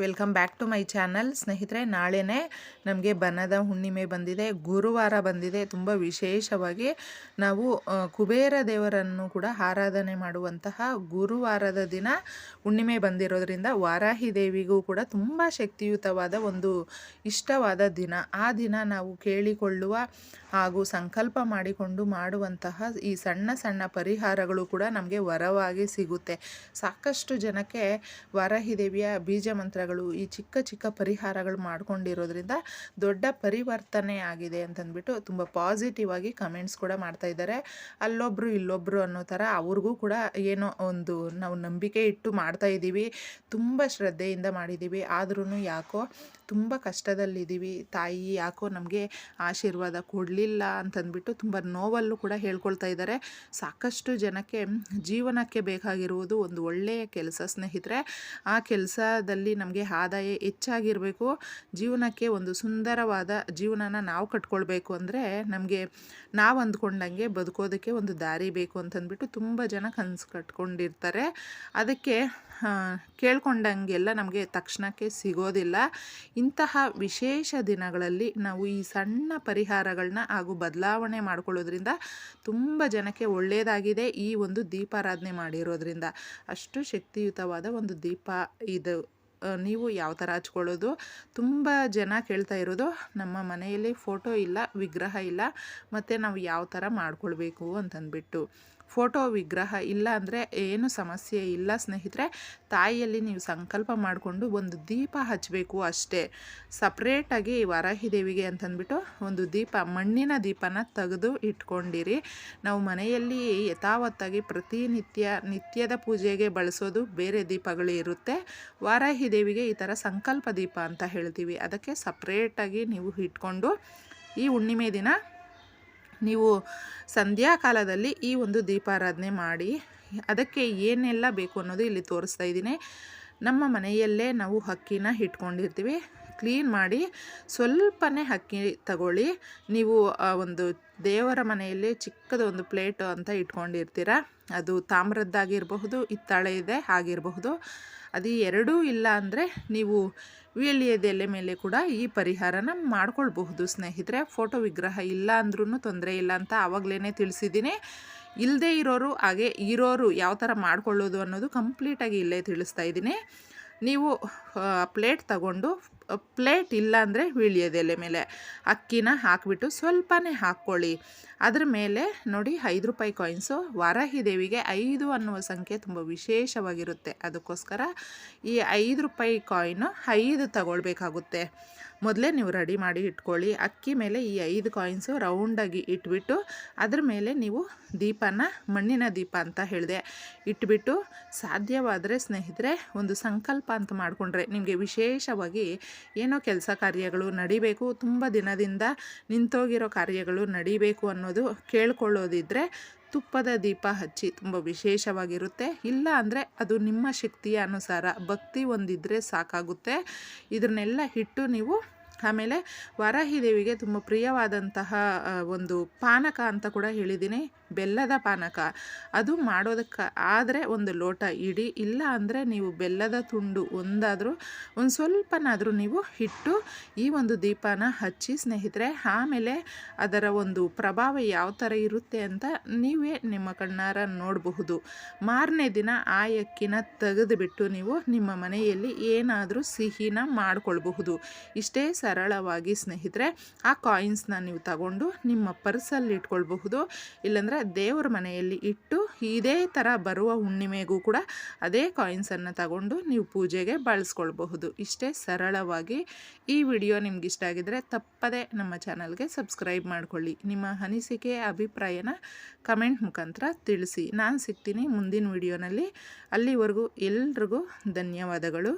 Welcome back to my channel. ಸ್ನೇಹಿತರೆ, ನಾಳೆನೇ ನಮಗೆ ಬನದ ಹುಣ್ಣಿಮೆ ಬಂದಿದೆ, ಗುರುವಾರ ಬಂದಿದೆ. ತುಂಬ ವಿಶೇಷವಾಗಿ ನಾವು ಕುಬೇರ ದೇವರನ್ನು ಕೂಡ ಆರಾಧನೆ ಮಾಡುವಂತಹ ಗುರುವಾರದ ದಿನ ಹುಣ್ಣಿಮೆ ಬಂದಿರೋದ್ರಿಂದ ವಾರಾಹಿ ದೇವಿಗೂ ಕೂಡ ತುಂಬ ಶಕ್ತಿಯುತವಾದ ಒಂದು ಇಷ್ಟವಾದ ದಿನ. ಆ ದಿನ ನಾವು ಕೇಳಿಕೊಳ್ಳುವ ಹಾಗೂ ಸಂಕಲ್ಪ ಮಾಡಿಕೊಂಡು ಮಾಡುವಂತಹ ಈ ಸಣ್ಣ ಸಣ್ಣ ಪರಿಹಾರಗಳು ಕೂಡ ನಮಗೆ ವರವಾಗಿ ಸಿಗುತ್ತೆ. ಸಾಕಷ್ಟು ಜನಕ್ಕೆ ವರಹಿದೇವಿಯ ಬೀಜ ಮಂತ್ರಗಳು, ಈ ಚಿಕ್ಕ ಚಿಕ್ಕ ಪರಿಹಾರಗಳು ಮಾಡ್ಕೊಂಡಿರೋದ್ರಿಂದ ದೊಡ್ಡ ಪರಿವರ್ತನೆ ಆಗಿದೆ ಅಂತಂದ್ಬಿಟ್ಟು ತುಂಬ ಪಾಸಿಟಿವ್ ಆಗಿ ಕಮೆಂಟ್ಸ್ ಕೂಡ ಮಾಡ್ತಾ ಇದ್ದಾರೆ. ಅಲ್ಲೊಬ್ರು ಇಲ್ಲೊಬ್ರು ಅನ್ನೋ ಥರ ಅವ್ರಿಗೂ ಕೂಡ ಏನೋ ಒಂದು ನಾವು ನಂಬಿಕೆ ಇಟ್ಟು ಮಾಡ್ತಾ ಇದ್ದೀವಿ, ತುಂಬ ಶ್ರದ್ಧೆಯಿಂದ ಮಾಡಿದ್ದೀವಿ ಆದ್ರೂ ಯಾಕೋ ತುಂಬ ಕಷ್ಟದಲ್ಲಿದ್ದೀವಿ, ತಾಯಿ ಯಾಕೋ ನಮಗೆ ಆಶೀರ್ವಾದ ಕೊಡಲಿಲ್ಲ ಅಂತಂದ್ಬಿಟ್ಟು ತುಂಬ ನೋವಲ್ಲೂ ಕೂಡ ಹೇಳ್ಕೊಳ್ತಾ ಇದ್ದಾರೆ. ಸಾಕಷ್ಟು ಜನಕ್ಕೆ ಜೀವನಕ್ಕೆ ಬೇಕಾಗಿರುವುದು ಒಂದು ಒಳ್ಳೆಯ ಕೆಲಸ ಸ್ನೇಹಿತರೆ. ಆ ಕೆಲಸದಲ್ಲಿ ನಮಗೆ ಆದಾಯ ಹೆಚ್ಚಾಗಿರಬೇಕು. ಜೀವನಕ್ಕೆ ಒಂದು ಸುಂದರವಾದ ಜೀವನನ ನಾವು ಕಟ್ಕೊಳ್ಬೇಕು ಅಂದರೆ ನಮಗೆ ನಾವು ಅಂದ್ಕೊಂಡಂಗೆ ಬದುಕೋದಕ್ಕೆ ಒಂದು ದಾರಿ ಬೇಕು ಅಂತಂದ್ಬಿಟ್ಟು ತುಂಬ ಜನ ಕನಸು ಕಟ್ಕೊಂಡಿರ್ತಾರೆ. ಅದಕ್ಕೆ ಕೇಳ್ಕೊಂಡಂಗೆಲ್ಲ ನಮಗೆ ತಕ್ಷಣಕ್ಕೆ ಸಿಗೋದಿಲ್ಲ. ಇಂತಹ ವಿಶೇಷ ದಿನಗಳಲ್ಲಿ ನಾವು ಈ ಸಣ್ಣ ಪರಿಹಾರಗಳನ್ನ ಹಾಗೂ ಬದಲಾವಣೆ ಮಾಡ್ಕೊಳ್ಳೋದ್ರಿಂದ ತುಂಬ ಜನಕ್ಕೆ ಒಳ್ಳೆಯದಾಗಿದೆ ಈ ಒಂದು ದೀಪಾರಾಧನೆ ಮಾಡಿರೋದ್ರಿಂದ. ಅಷ್ಟು ಶಕ್ತಿಯುತವಾದ ಒಂದು ದೀಪ ಇದು ನೀವು ಯಾವ ಥರ ಹಚ್ಕೊಳ್ಳೋದು, ತುಂಬ ಜನ ಕೇಳ್ತಾ ಇರೋದು, ನಮ್ಮ ಮನೆಯಲ್ಲಿ ಫೋಟೋ ಇಲ್ಲ, ವಿಗ್ರಹ ಇಲ್ಲ, ಮತ್ತು ನಾವು ಯಾವ ಥರ ಮಾಡ್ಕೊಳ್ಬೇಕು ಅಂತಂದ್ಬಿಟ್ಟು. ಫೋಟೋ ವಿಗ್ರಹ ಇಲ್ಲ ಅಂದರೆ ಏನು ಸಮಸ್ಯೆ ಇಲ್ಲ. ಸ್ನೇಹಿತರೆ, ತಾಯಿಯಲ್ಲಿ ನೀವು ಸಂಕಲ್ಪ ಮಾಡಿಕೊಂಡು ಒಂದು ದೀಪ ಹಚ್ಚಬೇಕು ಅಷ್ಟೇ. ಸಪ್ರೇಟಾಗಿ ವರಾಹಿ ದೇವಿಗೆ ಅಂತಂದ್ಬಿಟ್ಟು ಒಂದು ದೀಪ, ಮಣ್ಣಿನ ದೀಪನ ತೆಗೆದು ಇಟ್ಕೊಂಡಿರಿ. ನಾವು ಮನೆಯಲ್ಲಿ ಯಥಾವತ್ತಾಗಿ ಪ್ರತಿನಿತ್ಯ ನಿತ್ಯದ ಪೂಜೆಗೆ ಬಳಸೋದು ಬೇರೆ ದೀಪಗಳು ಇರುತ್ತೆ. ವಾರಾಹಿ ದೇವಿಗೆ ಈ ಥರ ಸಂಕಲ್ಪ ದೀಪ ಅಂತ ಹೇಳ್ತೀವಿ. ಅದಕ್ಕೆ ಸಪ್ರೇಟಾಗಿ ನೀವು ಇಟ್ಕೊಂಡು ಈ ಹುಣ್ಣಿಮೆ ದಿನ ನೀವು ಸಂಧ್ಯಾಕಾಲದಲ್ಲಿ ಈ ಒಂದು ದೀಪಾರಾಧನೆ ಮಾಡಿ, ಅದಕ್ಕೆ ಏನೆಲ್ಲ ಬೇಕು ಅನ್ನೋದು ಇಲ್ಲಿ ತೋರಿಸ್ತಾ ಇದ್ದೀನಿ. ನಮ್ಮ ಮನೆಯಲ್ಲೇ ನಾವು ಅಕ್ಕಿನ ಇಟ್ಕೊಂಡಿರ್ತೀವಿ ಕ್ಲೀನ್ ಮಾಡಿ ಸ್ವಲ್ಪನೇ ಅಕ್ಕಿ ತಗೊಳ್ಳಿ. ನೀವು ಒಂದು ದೇವರ ಮನೆಯಲ್ಲಿ ಚಿಕ್ಕದ ಒಂದು ಪ್ಲೇಟ್ ಅಂತ ಇಟ್ಕೊಂಡಿರ್ತೀರ. ಅದು ತಾಮ್ರದ್ದಾಗಿರಬಹುದು, ಹಿತ್ತಾಳೆ ಇದೆ, ಆಗಿರಬಹುದು. ಅದು ಎರಡೂ ಇಲ್ಲ ಅಂದರೆ ನೀವು ವೀಳ್ಯದೆಲೆ ಮೇಲೆ ಕೂಡ ಈ ಪರಿಹಾರನ ಮಾಡ್ಕೊಳ್ಬಹುದು ಸ್ನೇಹಿತರೆ. ಫೋಟೋ ವಿಗ್ರಹ ಇಲ್ಲ ಅಂದ್ರೂ ತೊಂದರೆ ಇಲ್ಲ ಅಂತ ಆವಾಗಲೇ ತಿಳಿಸಿದ್ದೀನಿ. ಇಲ್ಲದೇ ಇರೋರು, ಹಾಗೆ ಇರೋರು ಯಾವ ಥರ ಮಾಡ್ಕೊಳ್ಳೋದು ಅನ್ನೋದು ಕಂಪ್ಲೀಟಾಗಿ ಇಲ್ಲೇ ತಿಳಿಸ್ತಾ ಇದ್ದೀನಿ. ನೀವು ಪ್ಲೇಟ್ ತಗೊಂಡು ಪ್ಲೇಟ್ ಇಲ್ಲ ಅಂದರೆ ವೀಳ್ಯದೆಲೆ ಮೇಲೆ. ಅಕ್ಕಿನ ಹಾಕಿಬಿಟ್ಟು ಸ್ವಲ್ಪನೇ ಹಾಕ್ಕೊಳ್ಳಿ. ಅದ್ರ ಮೇಲೆ ನೋಡಿ ಐದು ರೂಪಾಯಿ ಕಾಯಿನ್ಸು ವಾರಾಹಿ ದೇವಿಗೆ ಐದು ಅನ್ನುವ ಸಂಖ್ಯೆ ತುಂಬ ವಿಶೇಷವಾಗಿರುತ್ತೆ. ಅದಕ್ಕೋಸ್ಕರ ಈ ಐದು ರೂಪಾಯಿ ಕಾಯಿನು ಐದು ತಗೊಳ್ಬೇಕಾಗುತ್ತೆ. ಮೊದಲೇ ನೀವು ರೆಡಿ ಮಾಡಿ ಇಟ್ಕೊಳ್ಳಿ. ಅಕ್ಕಿ ಮೇಲೆ ಈ ಐದು ಕಾಯಿನ್ಸು ರೌಂಡಾಗಿ ಇಟ್ಬಿಟ್ಟು ಅದ್ರ ಮೇಲೆ ನೀವು ದೀಪನ, ಮಣ್ಣಿನ ದೀಪ ಅಂತ ಹೇಳಿದೆ. ಇಟ್ಬಿಟ್ಟು ಸಾಧ್ಯವಾದರೆ ಸ್ನೇಹಿತರೆ ಒಂದು ಸಂಕಲ್ಪ ಅಂತ ಮಾಡಿಕೊಂಡ್ರೆ ನಿಮಗೆ ವಿಶೇಷವಾಗಿ ಏನೋ ಕೆಲಸ ಕಾರ್ಯಗಳು ನಡಿಬೇಕು, ತುಂಬ ದಿನದಿಂದ ನಿಂತೋಗಿರೋ ಕಾರ್ಯಗಳು ನಡಿಬೇಕು ಅನ್ನೋದು ಕೇಳ್ಕೊಳ್ಳೋದಿದ್ದರೆ ತುಪ್ಪದ ದೀಪ ಹಚ್ಚಿ ತುಂಬ ವಿಶೇಷವಾಗಿರುತ್ತೆ. ಇಲ್ಲ ಅಂದರೆ ಅದು ನಿಮ್ಮ ಶಕ್ತಿಯ ಅನುಸಾರ, ಭಕ್ತಿ ಒಂದಿದ್ದರೆ ಸಾಕಾಗುತ್ತೆ. ಇದನ್ನೆಲ್ಲ ಇಟ್ಟು ನೀವು ಆಮೇಲೆ ವಾರಾಹಿ ದೇವಿಗೆ ತುಂಬ ಪ್ರಿಯವಾದಂತಹ ಒಂದು ಪಾನಕ ಅಂತ ಕೂಡ ಹೇಳಿದ್ದೀನಿ. ಬೆಲ್ಲದ ಪಾನಕ. ಅದು ಮಾಡೋದಕ್ಕೆ ಆದರೆ ಒಂದು ಲೋಟ ಇಡಿ. ಇಲ್ಲ ಅಂದರೆ ನೀವು ಬೆಲ್ಲದ ತುಂಡು ಒಂದಾದರೂ, ಒಂದು ಸ್ವಲ್ಪನಾದರೂ ನೀವು ಹಿಟ್ಟು ಈ ಒಂದು ದೀಪನ ಹಚ್ಚಿ ಸ್ನೇಹಿತರೆ, ಆಮೇಲೆ ಅದರ ಒಂದು ಪ್ರಭಾವ ಯಾವ ಥರ ಇರುತ್ತೆ ಅಂತ ನೀವೇ ನಿಮ್ಮ ಕಣ್ಣಾರ ನೋಡಬಹುದು. ಮಾರನೇ ದಿನ ಆ ಅಕ್ಕಿನ ತೆಗೆದುಬಿಟ್ಟು ನೀವು ನಿಮ್ಮ ಮನೆಯಲ್ಲಿ ಏನಾದರೂ ಸಿಹಿನ ಮಾಡಿಕೊಳ್ಬಹುದು. ಇಷ್ಟೇ ಸರಳವಾಗಿ ಸ್ನೇಹಿತರೆ, ಆ ಕಾಯಿನ್ಸ್ನ ನೀವು ತಗೊಂಡು ನಿಮ್ಮ ಪರ್ಸಲ್ಲಿ ಇಟ್ಕೊಳ್ಬಹುದು. ಇಲ್ಲಾಂದರೆ ದೇವರ ಮನೆಯಲ್ಲಿ ಇಟ್ಟು ಇದೇ ಥರ ಬರುವ ಹುಣ್ಣಿಮೆಗೂ ಕೂಡ ಅದೇ ಕಾಯಿನ್ಸನ್ನು ತಗೊಂಡು ನೀವು ಪೂಜೆಗೆ ಬಳಸ್ಕೊಳ್ಬಹುದು. ಇಷ್ಟೇ ಸರಳವಾಗಿ ಈ ವಿಡಿಯೋ ನಿಮ್ಗೆ ಇಷ್ಟ ಆಗಿದ್ರೆ ತಪ್ಪದೇ ನಮ್ಮ ಚಾನಲ್ಗೆ ಸಬ್ಸ್ಕ್ರೈಬ್ ಮಾಡಿಕೊಳ್ಳಿ. ನಿಮ್ಮ ಅನಿಸಿಕೆ, ಅಭಿಪ್ರಾಯನ ಕಮೆಂಟ್ ಮುಖಾಂತರ ತಿಳಿಸಿ. ನಾನು ಸಿಗ್ತೀನಿ ಮುಂದಿನ ವಿಡಿಯೋನಲ್ಲಿ. ಅಲ್ಲಿವರೆಗೂ ಎಲ್ರಿಗೂ ಧನ್ಯವಾದಗಳು.